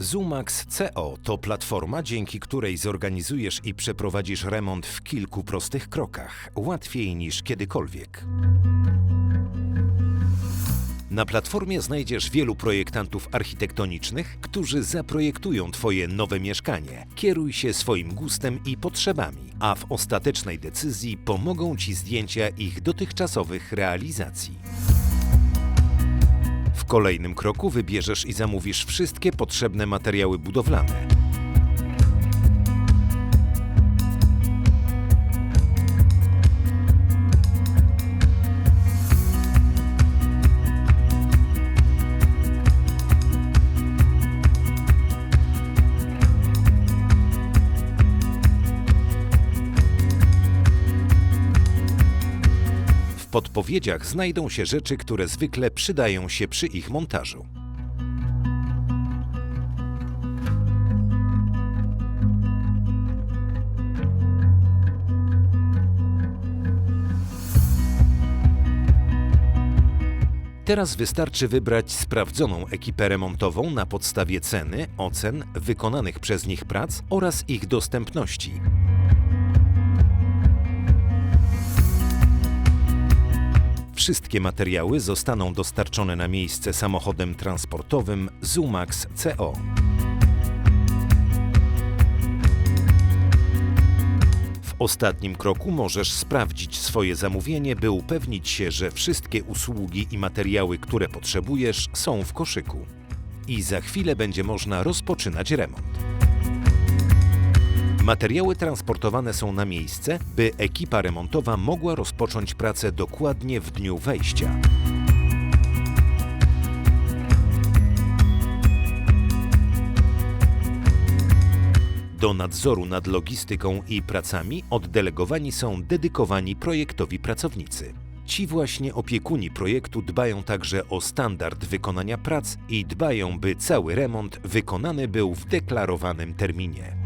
Zumax CO to platforma, dzięki której zorganizujesz i przeprowadzisz remont w kilku prostych krokach, łatwiej niż kiedykolwiek. Na platformie znajdziesz wielu projektantów architektonicznych, którzy zaprojektują Twoje nowe mieszkanie. Kieruj się swoim gustem i potrzebami, a w ostatecznej decyzji pomogą Ci zdjęcia ich dotychczasowych realizacji. W kolejnym kroku wybierzesz i zamówisz wszystkie potrzebne materiały budowlane. Podpowiedziach znajdą się rzeczy, które zwykle przydają się przy ich montażu. Teraz wystarczy wybrać sprawdzoną ekipę remontową na podstawie ceny, ocen, wykonanych przez nich prac oraz ich dostępności. Wszystkie materiały zostaną dostarczone na miejsce samochodem transportowym Zumax CO. W ostatnim kroku możesz sprawdzić swoje zamówienie, by upewnić się, że wszystkie usługi i materiały, które potrzebujesz, są w koszyku. I za chwilę będzie można rozpoczynać remont. Materiały transportowane są na miejsce, by ekipa remontowa mogła rozpocząć pracę dokładnie w dniu wejścia. Do nadzoru nad logistyką i pracami oddelegowani są dedykowani projektowi pracownicy. Ci właśnie opiekuni projektu dbają także o standard wykonania prac i dbają, by cały remont wykonany był w deklarowanym terminie.